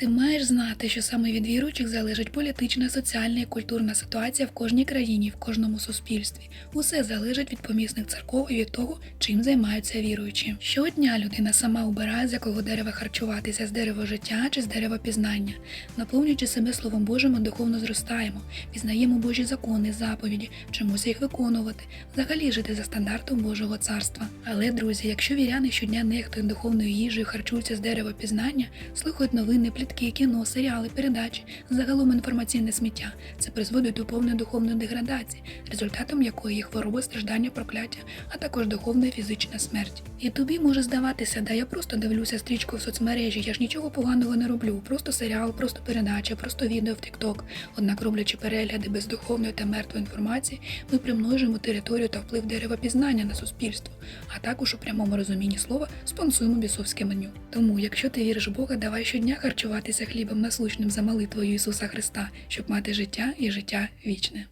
Ти маєш знати, що саме від віруючих залежить політична, соціальна і культурна ситуація в кожній країні, в кожному суспільстві. Усе залежить від помісних церков і від того, чим займаються віруючі. Щодня людина сама обирає, з якого дерева харчуватися з дерева життя чи з дерева пізнання. Наповнюючи себе Словом Божим, ми духовно зростаємо, пізнаємо Божі закони, заповіді, вчимося їх виконувати, взагалі жити за стандартом Божого царства. Але, друзі, якщо віряни щодня нехтують духовною їжею, харчуються з дерева пізнання, слухають новини, плітки, кіно, серіали, передачі, загалом інформаційне сміття, це призводить до повної духовної деградації, результатом якої є хвороби, страждання, прокляття, а також духовна і фізична смерть. І тобі може здаватися, да я просто дивлюся стрічку в соцмережі, я ж нічого поганого не роблю, просто серіал, просто передача, просто відео в TikTok. Однак, роблячи перегляди без духовної та мертвої інформації, ми примножуємо територію та вплив дерева пізнання на суспільство, а також у прямому розумінні слова спонсуємо бісовське меню. Тому, якщо ти віриш в Бога, давай щодня харчуватися хлібом насущним за молитвою Ісуса Христа, щоб мати життя і життя вічне.